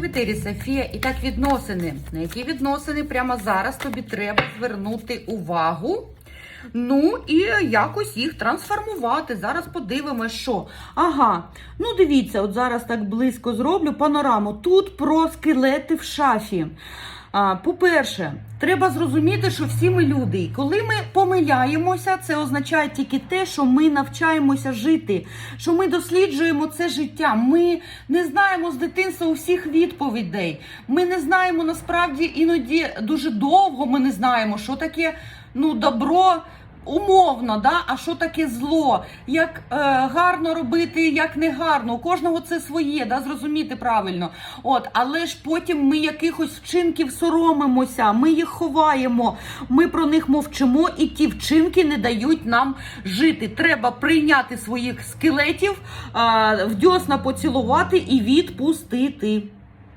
Вітері, Софія, і так відносини. На які відносини прямо зараз тобі треба звернути увагу. Ну і якось їх трансформувати. Зараз подивимось, що. Ага, ну дивіться, от зараз так близько зроблю панораму. Тут про скелети в шафі. По-перше, треба зрозуміти, що всі ми люди. І коли ми помиляємося, це означає тільки те, що ми навчаємося жити, що ми досліджуємо це життя. Ми не знаємо з дитинства усіх відповідей. Ми не знаємо насправді іноді дуже довго. Ми не знаємо, що таке ну, добро. Умовно, да? а що таке зло? Як е, гарно робити, як не гарно. У кожного це своє, да? зрозуміти правильно. От, але ж потім ми якихось вчинків соромимося, ми їх ховаємо, ми про них мовчимо, і ті вчинки не дають нам жити. Треба прийняти своїх скелетів, е, в дьосна поцілувати і відпустити.